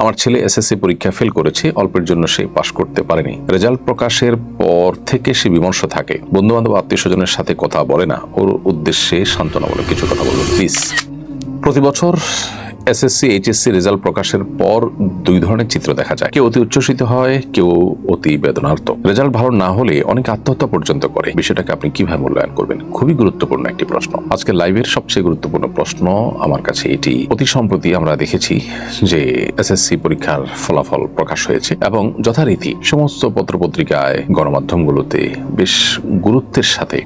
আমার ছেলে এসএসসি পরীক্ষা ফেল করেছে, অল্পের জন্য সে পাশ করতে পারেনি। রেজাল্ট প্রকাশের পর থেকে সে বিমর্ষ থাকে। বন্ধু বান্ধব আত্মীয় স্বজনের সাথে কথা বলে না। ওর উদ্দেশ্যে সান্ত্বনা বলে কিছু কথা বলুন প্লিজ প্রতি বছর এসএসসি এইচএসসি রেজাল্ট প্রকাশের পর দুই ধরনের চিত্র দেখা যায়। কেউ অতি উচ্ছ্বসিত হয়, কেউ অতি বেদনার্ত। রেজাল্ট ভালো না হলে অনেক আত্মহত্যা পর্যন্ত করে। বিষয়টাকে আপনি কীভাবে মূল্যায়ন করবেন? খুবই গুরুত্বপূর্ণ একটি প্রশ্ন। আজকে লাইভের সবচেয়ে গুরুত্বপূর্ণ প্রশ্ন আমার কাছে এটি। অতি সম্প্রতি আমরা দেখেছি যে এসএসসি পরীক্ষার ফলাফল প্রকাশ হয়েছে এবং যথারীতি সমস্ত পত্রপত্রিকায় গণমাধ্যমগুলোতে বেশ গুরুত্বের সাথে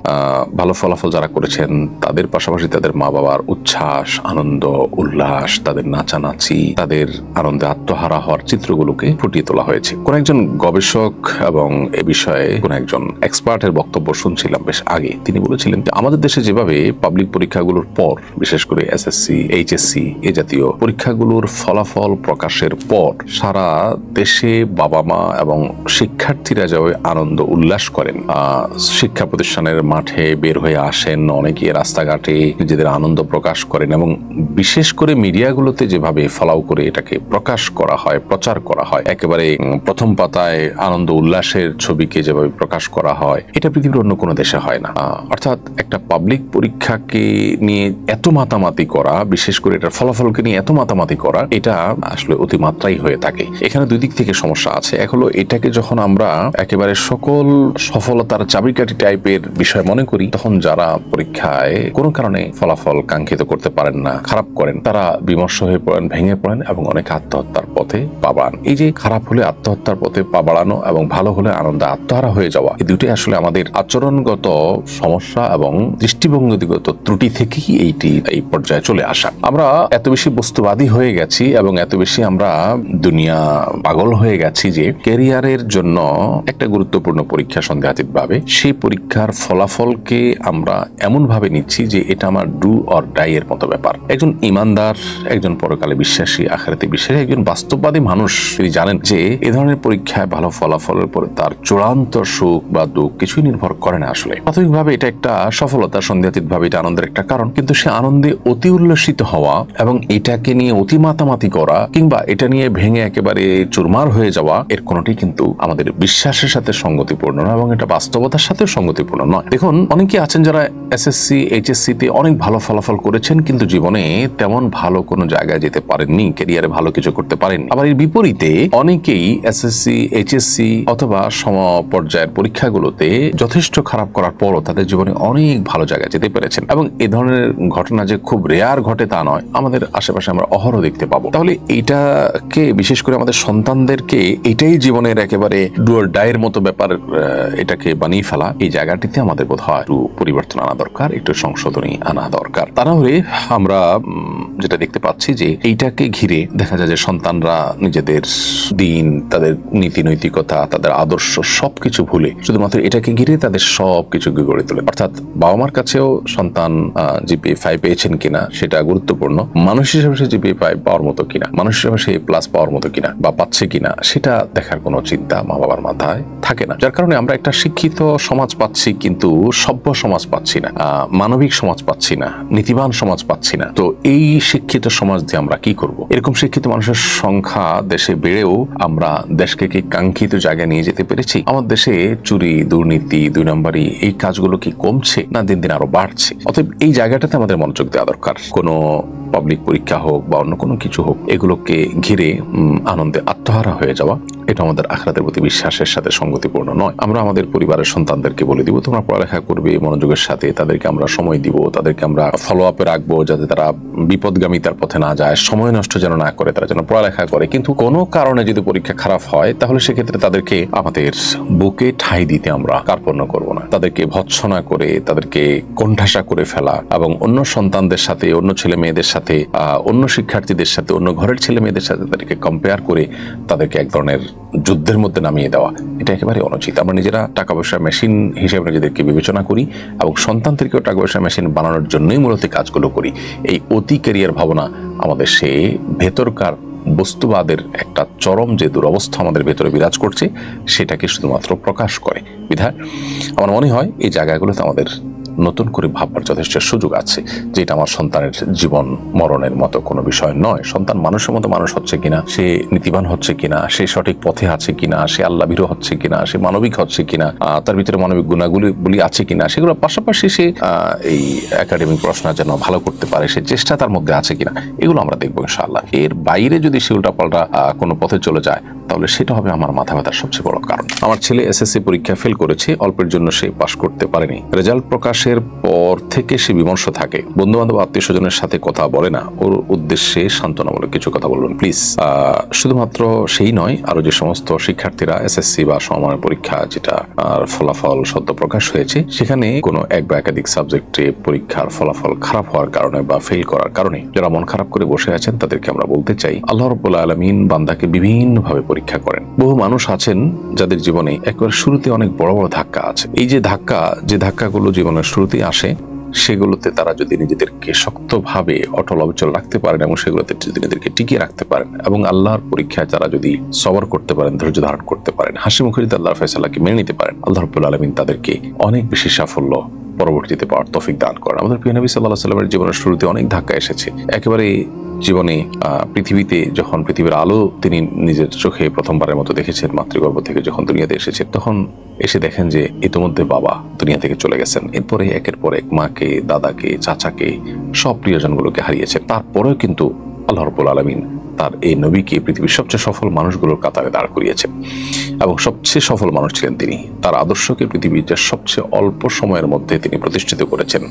ভালো ফলাফল যারা করেছেন, তাদের পাশাপাশি তাদের মা বাবার উচ্ছ্বাস, আনন্দ, উল্লাস তাদের নাচানাচি, তাদের আনন্দে আত্মহারা হওয়ার চিত্রগুলোকে ফুটিয়ে তোলা হয়েছে। কোন একজন গবেষক এবং এ বিষয়ে কোন একজন এক্সপার্টের বক্তব্য শুনছিলাম বেশ আগে। তিনি বলেছিলেন যে, আমাদের দেশে যেভাবে পাবলিক পরীক্ষাগুলোর পর, বিশেষ করে এসএসসি, এইচএসসি, এ জাতীয় পরীক্ষাগুলোর ফলাফল প্রকাশের পর, সারা দেশে বাবা মা এবং শিক্ষার্থীরা যাবে আনন্দ উল্লাস করেন শিক্ষা প্রতিষ্ঠানের মাঠে বের হয়ে আসেন, অনেকে রাস্তাঘাটে নিজেদের আনন্দ প্রকাশ করেন এবং বিশেষ করে মিডিয়াগুলোতে যেভাবে ফলাও করে এটাকে প্রকাশ করা হয়, প্রচার করা হয়, একেবারে প্রথম পাতায় আনন্দ উল্লাসের ছবিকে যেভাবে প্রকাশ করা হয়, এটা পৃথিবীর অন্য কোনো দেশে হয় না। অর্থাৎ একটা পাবলিক পরীক্ষাকে নিয়ে এত মাতামাতি করা, বিশেষ করে এটার ফলাফলকে নিয়ে এত মাতামাতি করা, এটা আসলে অতিমাত্রাই হয়ে থাকে। এখানে দুই দিক থেকে সমস্যা আছে। এক হলো এটাকে যখন আমরা একেবারে সকল সফলতার চাবিকাঠি টাইপের বিষয় মনে করি, তখন যারা পরীক্ষায় কোনো কারণে ফলাফল কাঙ্ক্ষিত করতে পারেন না, খারাপ করেন, তারা বিমর্ষ হয়ে পড়েন, ভেঙে পড়েন এবং অনেক আত্মহত্যার পথে পা বাড়ান। এই যে খারাপ হলে আত্মহত্যার পথে পা বাড়ানো এবং ভালো হলে আনন্দে আত্মহারা হয়ে যাওয়া, এই দুটি আসলে আমাদের আচরণগত সমস্যা এবং দৃষ্টিভঙ্গিগত ত্রুটি থেকেই এইটি এই পর্যায়ে চলে আসা। আমরা এত বেশি বস্তুবাদী হয়ে গেছি এবং এত বেশি আমরা দুনিয়া পাগল হয়ে গেছি যে ক্যারিয়ারের জন্য একটা গুরুত্বপূর্ণ পরীক্ষা সন্দেহাতীত ভাবে সেই পরীক্ষার ফলাফলকে আমরা এমন ভাবে নিচ্ছি যে এটা আমার ডু অর ডাই এর মতো ব্যাপার। একজন ইমানদার একজন পরকালে বিশ্বাসী, আখারাতে বিশ্বাসী, একজন বাস্তববাদী মানুষ তিনি জানেন যে এ ধরনের পরীক্ষায় ভালো ফলাফলের পরে তার চূড়ান্ত সুখ বা দুঃখ কিছুই নির্ভর করে না আসলে। প্রাথমিকভাবে এটা একটা সফলতা সন্দেহাতীত ভাবে এটা আনন্দের একটা কারণ, কিন্তু সে আনন্দে অতি উল্লসিত হওয়া এবং এটাকে নিয়ে অতি মাতামাতি করা কিংবা এটা নিয়ে ভেঙে একেবারে চুরমার হয়ে যাওয়া, এর কোনোটি কিন্তু আমাদের বিশ্বাসের সাথে সঙ্গতিপূর্ণ নয় এবং এটা বাস্তবতার সাথে সঙ্গতিপূর্ণ নয়। দেখুন অনেকে আছেন যারা এসএসসি এইচএসসি তে অনেক ভালো ফলাফল করেছেন, কিন্তু জীবনে তেমন ভালো কোনো জায়গায় যেতে পারেননি ক্যারিয়ারে ভালো কিছু করতে পারেন আবার এর বিপরীতে অনেকেই এসএসসি এইচএসসি অথবা সম পর্যায়ের পরীক্ষাগুলোতে যথেষ্ট খারাপ করার পরও তাদের জীবনে অনেক ভালো জায়গায় যেতে পেরেছেন। এবং এ ধরনের ঘটনা যে খুব রেয়ার ঘটে তা নয়, আমাদের আশেপাশে আমরা অহরহ দেখতে পাবো। তাহলে এইটাকে বিশেষ করে আমাদের সন্তানদেরকে এটাই জীবনের একেবারে ডুয়ার ডায়ের মতো ব্যাপার এটাকে বানিয়ে ফেলা, এই জায়গাটিতে আমাদের বোধ হয় একটু পরিবর্তন আনা দরকার, একটু সংশোধনী আনা দরকার। তা না হলে আমরা যেটা দেখতে পাচ্ছি যে এইটাকে ঘিরে দেখা যায় যে সন্তানরা নিজেদের দিন, তাদের নীতি নৈতিকতা, তাদের আদর্শ সবকিছু ভুলে শুধুমাত্র এটাকে ঘিরে তাদের সবকিছু গড়ে তোলে। অর্থাৎ বাবা মার কাছেও সন্তান জিপি ফাইভ পেয়েছেন কিনা সেটা গুরুত্বপূর্ণ। মানুষ হিসেবে সে জিপি ফাইভ পাওয়ার মতো কিনা, মানুষ হিসেবে সে প্লাস পাওয়ার মতো কিনা বা পাচ্ছে কিনা, সেটা দেখার কোনো চিন্তা মা বাবার মাথায় থাকে না। যার কারণে আমরা একটা শিক্ষিত সমাজ পাচ্ছি কিন্তু সভ্য সমাজ পাচ্ছি না মানবিক সমাজ পাচ্ছি না, নীতিবান সমাজ পাচ্ছি না। তো এই শিক্ষিত সমাজ দিয়ে আমরা কি করব? এরকম শিক্ষিত মানুষের সংখ্যা দেশে বেড়েও আমরা দেশকে কি কাঙ্ক্ষিত জায়গায় নিয়ে যেতে পেরেছি? আমার দেশে চুরি, দুর্নীতি, দুই নম্বরই এই কাজগুলো কি কমছে না দিন দিন আরও বাড়ছে? অতএব এই জায়গাটাতে আমাদের মনোযোগ দেওয়া দরকার। কোনো পাবলিক পরীক্ষা হোক বা অন্য কোনো কিছু হোক, এগুলোকে ঘিরে আনন্দে আত্মহারা হয়ে যাওয়া, এটা আমাদের আখরাতের প্রতি বিশ্বাসের সাথে সঙ্গতিপূর্ণ নয়। আমরা আমাদের পরিবারের সন্তানদেরকে বলে দিব, তোমরা পড়ালেখা করবে, মনোযোগের সাথে তাদেরকে আমরা সময় দিব, তাদেরকে আমরা ফলো আপে রাখব যাতে তারা বিপদগামিতার পথে না যায়, সময় নষ্ট যেন না করে, তারা যেন পড়ালেখা করে। কিন্তু কোনো কারণে যদি পরীক্ষা খারাপ হয়, তাহলে সেক্ষেত্রে তাদেরকে আমাদের বুকে ঠাই দিতে আমরা কার্পণ্য করব না। তাদেরকে ভৎসনা করে, তাদেরকে কোণঠাসা করে ফেলা এবং অন্য সন্তানদের সাথে, অন্য ছেলে মেয়েদের সাথে আহ, অন্য শিক্ষার্থীদের সাথে অন্য ঘরের ছেলে মেয়েদের সাথে তাদেরকে কম্পেয়ার করে তাদেরকে এক ধরনের যুদ্ধের মধ্যে নামিয়ে দেওয়া। এটা একেবারে অনুচিত। আমরা নিজেরা টাকা পয়সা মেশিন হিসেবে নিজেদেরকে বিবেচনা করি এবং সন্তানদেরকেও টাকা পয়সা মেশিন বানানোর জন্যই মূলত কাজগুলো করি। এই অতি ক্যারিয়ার ভাবনা আমাদের সে ভেতরকার বস্তুবাদের একটা চরম যে দুরবস্থা আমাদের ভেতরে বিরাজ করছে সেটাকে শুধুমাত্র প্রকাশ করে। বিধায় আমার মনে হয় এই জায়গাগুলোতে আমাদের নতুন করে ভাববার যথেষ্ট সুযোগ আছে যে এটা আমার সন্তানের জীবন মরণের মতো কোনো বিষয় নয়। সন্তান মানুষের মতো মানুষ হচ্ছে কিনা, সে নীতিবান হচ্ছে কিনা, সে সঠিক পথে আছে কিনা, সে আল্লাহ ভীরু হচ্ছে কিনা, সে মানবিক হচ্ছে কিনা তার ভিতরে মানবিক গুণাগুলি বলি আছে কিনা সেগুলো পাশাপাশি সে এই একাডেমিক পড়াশোনা যেন ভালো করতে পারে, সে চেষ্টা তার মধ্যে আছে কিনা, এগুলো আমরা দেখব ইনশাআল্লাহ। এর বাইরে যদি সে উল্টাপাল্টা কোনো পথে চলে যায়, তাহলে সেটা হবে আমার মাথা ব্যথার সবচেয়ে বড় কারণ। আমার ছেলে এসএসসি পরীক্ষা ফেল করেছে, অল্পের জন্য সে পাশ করতে পারেনি। রেজাল্ট প্রকাশের পর থেকে সে বিমর্ষ থাকে। বন্ধু বান্ধব আত্মীয় স্বজনের সাথে কথা বলে না। ওর উদ্দেশ্যে সান্ত্বনামূলক কিছু কথা বলবেন, প্লিজ। শুধুমাত্র সেই নয় আরও যে সমস্ত শিক্ষার্থীরা, এসএসসি বা সমমানের পরীক্ষা, যেটা আর ফলাফল সদ্য প্রকাশ হয়েছে, সেখানে কোনো এক বা একাধিক সাবজেক্টে পরীক্ষার ফলাফল খারাপ হওয়ার কারণে বা ফেল করার কারণে যারা মন খারাপ করে বসে আছেন, তাদেরকে আমরা বলতে চাই, আল্লাহ রব্বুল আলমিন বান্দাকে বিভিন্নভাবে পরীক্ষা করেন। বহু মানুষ আছেন যাদের জীবনে একবার শুরুতে অনেক বড় বড় ধাক্কা আছে। এই যে ধাক্কা, যে ধাক্কাগুলো জীবনের শুরুতেই আসে, সেগুলোতে তারা যদি নিজেদেরকে শক্তভাবে অটল অবিচল রাখতে পারেন এবং সেগুলোতে যদি নিজেদেরকে টিকিয়ে রাখতে পারেন এবং আল্লাহর পরীক্ষায় তারা যদি সবর করতে পারেন, ধৈর্য ধারণ করতে পারেন, হাসি মুখে যদি আল্লাহর ফেসালাকে মেনে নিতে পারেন, আল্লাহ রব্বুল আলমিন তাদেরকে অনেক বেশি সাফল্য পরবর্তীতে পাওয়ার তফিক দান করেন। আমাদের প্রিয় নবী সাল্লাহ সাল্লামের জীবনের শুরুতে অনেক ধাক্কা এসেছে। একেবারে জীবনে পৃথিবীতে যখন পৃথিবীর আলো তিনি নিজের চোখে প্রথমবারের মতো দেখেছেন, মাতৃগর্ভ থেকে যখন দুনিয়াতে এসেছে তখন এসে দেখেন যে ইতিমধ্যে বাবা দুনিয়া থেকে চলে গেছেন। এরপরে একের পর এক মাকে, দাদাকে, চাচাকে, সব প্রিয়জনগুলোকে হারিয়েছেন। তারপরেও কিন্তু আল্লাহ রব্বুল আলমিন তার এই নবীকে পৃথিবীর সবচেয়ে সফল মানুষগুলোর কাতারে দাঁড় করিয়েছেন। এবং সবচেয়ে সফল মানুষ ছিলেন তিনি। তার আদর্শকে পৃথিবীর সবচেয়ে অল্প সময়ের মধ্যে তিনি প্রতিষ্ঠিত করেছেন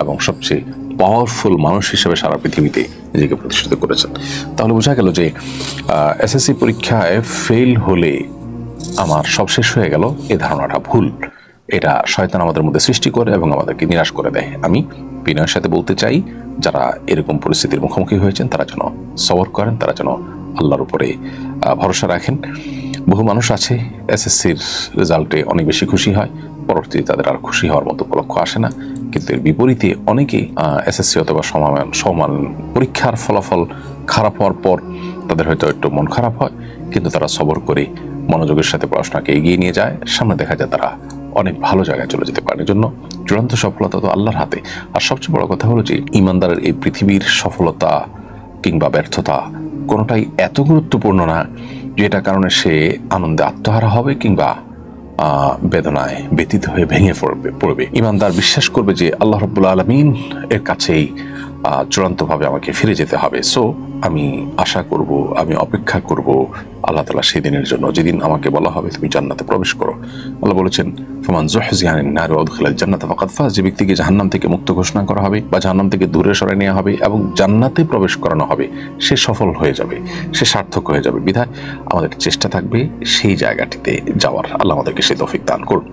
এবং সবচেয়ে পাওয়ারফুল মানুষ হিসেবে সারা পৃথিবীতে নিজেকে প্রতিষ্ঠিত করেছেন। তাহলে বোঝা গেল যে এসএসসি পরীক্ষায় ফেল হলে আমার সব শেষ হয়ে গেল, এ ধারণাটা ভুল। এটা শয়তান আমাদের মধ্যে সৃষ্টি করে এবং আমাদেরকে নিরাশ করে দেয়। আমি বিনয়ের সাথে বলতে চাই, যারা এরকম পরিস্থিতির মুখোমুখি হয়েছেন, তারা যেন সবর করেন, তারা যেন আল্লাহর উপরে ভরসা রাখেন। বহু মানুষ আছে এসএসসির রেজাল্টে অনেক বেশি খুশি হয়, পরবর্তীতে তাদের আর খুশি হওয়ার মতো উপলক্ষ আসে না। কিন্তু এর বিপরীতে অনেকেই এসএসসি অথবা সমান সমান পরীক্ষার ফলাফল খারাপ হওয়ার পর তাদের হয়তো একটু মন খারাপ হয়, কিন্তু তারা সবর করে মনোযোগের সাথে পড়াশোনাকে এগিয়ে নিয়ে যায়। সামনে দেখা যায় তারা অনেক ভালো জায়গায় চলে যেতে পারে। জন্য চূড়ান্ত সফলতা তো আল্লাহর হাতে। আর সবচেয়ে বড় কথা হলো যে, ইমানদারের এই পৃথিবীর সফলতা কিংবা ব্যর্থতা কোনোটাই এত গুরুত্বপূর্ণ না যেটা কারণে সে আনন্দে আত্মহারা হবে কিংবা বেদনায় ব্যতীত হয়ে ভেঙে পড়বে পড়বে। ইমানদার বিশ্বাস করবে যে আল্লাহ রব্বুল আলমিন এর কাছেই চূড়ান্তভাবে আমাকে ফিরে যেতে হবে। সো আমি আশা করব, আমি অপেক্ষা করব আল্লাহ তালা সেই দিনের জন্য। যেদিন আমাকে বলা হবে তুমি জান্নাতে প্রবেশ করো। আল্লাহ বলেছেন, ফমান জোহজিয়ানিন নার ওদখিলাল জান্নাত ফাজ। যে ব্যক্তিকে জাহান্নাম থেকে মুক্ত ঘোষণা করা হবে বা জাহান্নাম থেকে দূরে সরাই নেওয়া হবে এবং জান্নাতে প্রবেশ করানো হবে, সে সফল হয়ে যাবে, সে সার্থক হয়ে যাবে। বিধায় আমাদের চেষ্টা থাকবে সেই জায়গাটিতে যাওয়ার। আল্লাহ আমাদেরকে সেই তৌফিক দান করুন।